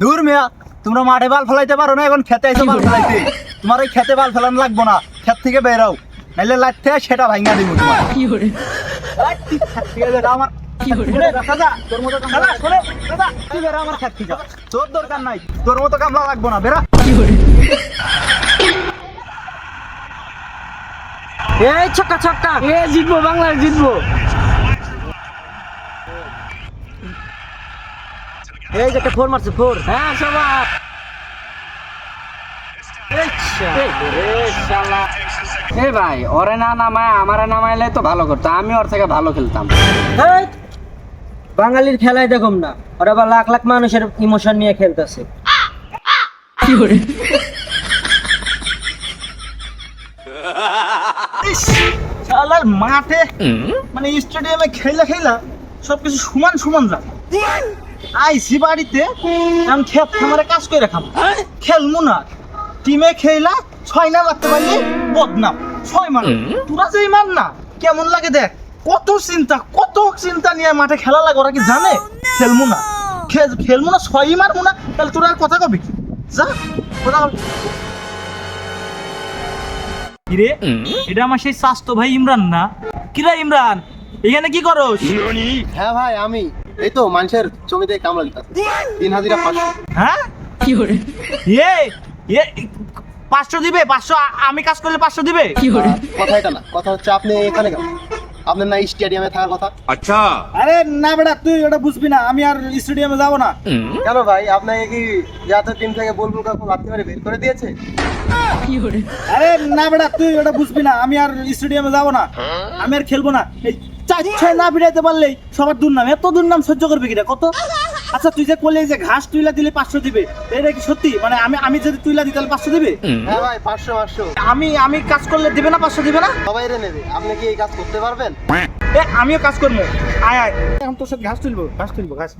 দূর মিয়া তোমরা মাঠে বাল ফেলাইতে পারো না এখন খেতে এসে বাল ফেলাইতে। তোমার ওই খেতে বাল ফেলানো লাগবো না খেত থেকে বেরাও। নাইলে থেকে সেটা ভাঙা দিব তোমার। আমার। তোর দরকার নাই তোর মতো কামলা লাগবো না বেরা। এই ছক্কা ছক্কা। এ জিতবো বাংলার জিতবো। এই যে একটা ফোর মারছে ফোর। হ্যাঁ সবাই এ ভাই ওরে না নামায় আমারে নামাইলে তো ভালো করতো। আমি ওর থেকে ভালো খেলতাম। বাঙালির খেলায় দেখুন না। ওরা আবার লাখ লাখ মানুষের ইমোশন নিয়ে খেলতেছে। শালার মাঠে মানে স্টেডিয়ামে খেলা খেলা সবকিছু সমান সমান যা আইসি বাড়িতে আমি খেত খামারে কাজ করে রাখাম খেলমু না। টিমে খেলা ছয় না মারতে পারলে বদনাম। ছয় মান তোরা যে মান না কেমন লাগে দেখ। কত চিন্তা কত চিন্তা নিয়ে মাঠে খেলা লাগে ওরা কি জানে? খেলমু না। খেলমু না ছয়ই মারমু না তাহলে তোরা আর কথা কবি কি? যা কথা। কিরে? এটা আমার সেই স্বাস্থ্য ভাই ইমরান না? কিরা ইমরান এখানে কি করস? হ্যাঁ ভাই আমি। এই তো মানুষের জমিতে কামলা দিতেছি। তিন হাজিরা পাঁচশো। হ্যাঁ? ইয়ে ইয়ে পাঁচশো দিবে পাঁচশো আমি কাজ করলে পাঁচশো দিবে? কথা এটা না কথা হচ্ছে আপনি এখানে কেন? আপনার না স্টেডিয়ামে থাকার কথা? আচ্ছা। আরে না বেটা তুই ওটা বুঝবি না আমি আর স্টেডিয়ামে যাব না। কেন ভাই আপনাকে কি জাতীয় টিম থেকে বুলবুল কাকু লাত্তি মেরে বের করে দিয়েছে? আরে না বেটা তুই ওটা বুঝবি না আমি আর স্টেডিয়ামে যাব না। আমি আর খেলব না। এই চার ছয় না বিড়াইতে পারলেই সবার দুর্নাম। এত দুর্নাম সহ্য করবে কিনা কত? আচ্ছা তুই যে করলে যে ঘাস তুইলা দিলে পাঁচশো দিবে এটা কি সত্যি? মানে আমি আমি যদি তুইলা দিই তাহলে পাঁচশো দিবে? হ্যাঁ ভাই পাঁচশো পাঁচশো। আমি আমি কাজ করলে দিবে না পাঁচশো দিবে না? সবাই রে নেবে আপনি কি এই কাজ করতে পারবেন? এ আমিও কাজ করব। আয় আয়। এখন তোর সাথে ঘাস তুলবো ঘাস তুলবো ঘাস।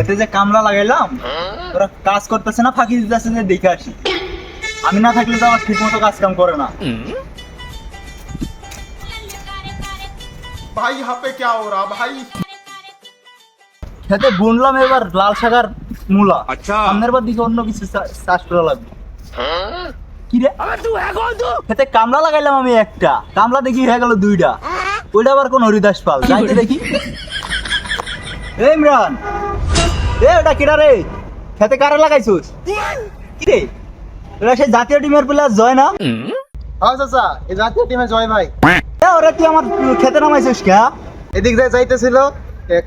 এতে যে কামলা লাগাইলাম ওরা কাজ করতেছে না ফাঁকি দিতেছে যে দেখে আসি। আমি না থাকলে তো আমার ঠিক মতো কাজ কাম করে না। ভাই হাপে কে ওরা ভাই খেতে বুনলাম এবার লাল শাকার মূলা। আচ্ছা। সামনের বার দিকে অন্য কিছু চাষ করা লাগবে। কি রে? খেতে কামলা লাগাইলাম আমি একটা। কামলা দেখি হয়ে গেল দুইটা। ওইটা আবার কোন হরিদাস পাল? যাইতে দেখি। এই ইমরান। এ ওটা কিরা রে? খেতে কারে লাগাইছিস? কি রে? ওরা সে জাতীয় টিমের প্লেয়ার জয় না? আচ্ছা আচ্ছা এই জাতীয় টিমে জয় ভাই। এ ওরা তুই আমার খেতে নামাইছিস কে? এদিক দিয়ে যাইতেছিল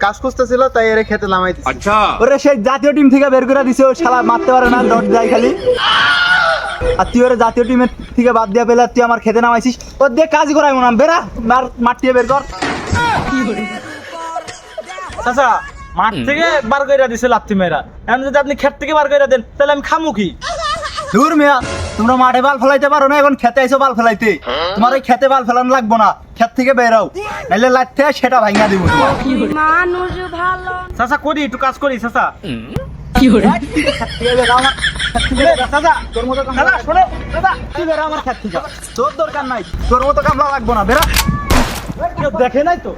কাজ খুঁজতেছিল তাই এর খেতে নামাইতেছি। ওরে সেই জাতীয় টিম থেকে বের করে দিছে ও শালা মারতে পারে না যায় খালি। আর তুই ওরে জাতীয় টিমের থেকে বাদ দিয়ে পেলে তুই আমার খেতে নামাইছিস। ওর দিয়ে কাজ করাই মনে হয়। বেরা মার মাটিয়ে বের কর। চাচা মাঠ থেকে বার করে দিছে লাত্তি মেয়েরা এখন যদি আপনি ক্ষেত থেকে বার করে দেন তাহলে আমি খামু কি? দূর মিয়া। তোমরা মাঠে বাল ফেলাইতে পারো না এখন খেতে আইসো বাল ফেলাইতে। তোমার ওই খেতে বাল ফেলানো লাগবো না ক্ষেত থেকে বেরাও নাইলে লাইট থেকে সেটা ভাঙা দিব। মানুষ ভালো। চাচা করি একটু কাজ করি চাচা। তোর দরকার নাই তোর মতো কামলা লাগবো না বেরা কেউ দেখে নাই তো?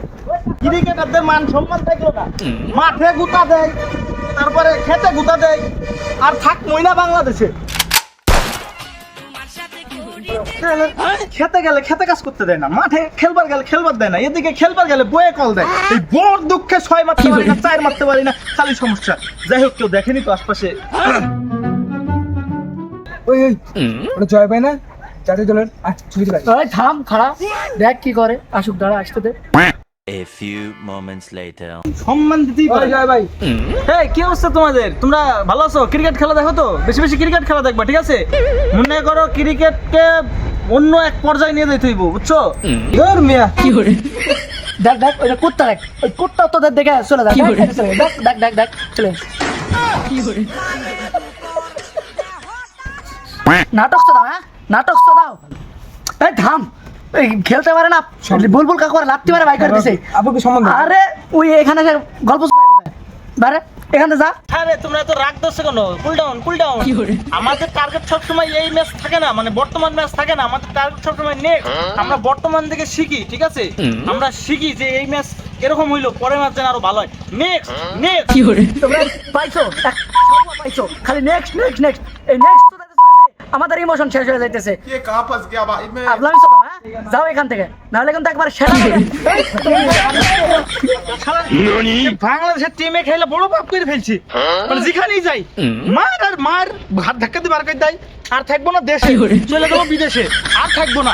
ক্রিকেটারদের মান সম্মান থাকল না? মাঠে গুতা দেয় তারপরে খেতে গুতা দেয় আর থাক মইনা বাংলাদেশে। খেতে গেলে খেতে কাজ করতে দেয় না। মাঠে খেলবার গেলে খেলবার দেয় না। এদিকে খেলবার গেলে বয়ে কল দেয়। এই বড় দুঃখে ছয় মারতে পারি না চার মারতে পারি না খালি সমস্যা। যাই হোক কেউ দেখেনি তো আশপাশে। ওই ওই ওটা জয় পায় না? দলের ওই থাম খাড়া। দেখ কি করে। আসুক দাঁড়া আসতে দে। A few moments later. সম্মান দিতেই পারে। জয় ভাই। এই কি অবস্থা তোমাদের? তোমরা ভালো আছো? ক্রিকেট খেলা দেখো তো? বেশি বেশি ক্রিকেট খেলা দেখবা ঠিক আছে? মনে করো ক্রিকেটকে অন্য এক পর্যায়ে নিয়ে যেতে হইব বুঝছ? ধর মিয়া। দেখ দেখ ওই কুত্তা দেখ ওই কুত্তা তোদের দেখে চলে দেখ দেখ দেখ দেখ দেখ চলে নাটক তো দাও হ্যাঁ? নাটক তো দাও। এই থাম। খেলতে পারে না। বুলবুল কাকু আর লাত্তি মারে বাই করে দিছে আরে ওই এখানে গল্প বারে। এখানে যা। হ্যাঁ আরে তোমরা তো রাগ কেন? কুল ডাউন কুল ডাউন আমাদের টার্গেট সব সময় এই ম্যাচ থাকে না মানে বর্তমান ম্যাচ থাকে না আমাদের টার্গেট সব সময় নেক্সট হ্যাঁ? আমরা বর্তমান থেকে শিখি ঠিক আছে? আমরা শিখি যে এই ম্যাচ এরকম হইল পরের ম্যাচ যেন আরও ভালো হয়। নেক্সট হ্যাঁ? নেক্সট কি হরে তোমরা পাইছো? পাইছো। খালি নেক্সট নেক্সট নেক্সট এই নেক্সট আমাদের ইমোশন শেষ হয়ে যাইতেছে। কে কাপাস ভাই যাও এখান থেকে নাহলে কিন্তু একবার সেরা বাংলাদেশের টিমে খেলে বড় পাপ করে ফেলছি। মানে যেখানেই যাই মার আর মার হাত ধাক্কা দিয়ে বার করে দেয় আর থাকব না দেশে চলে গেলো বিদেশে আর থাকব না।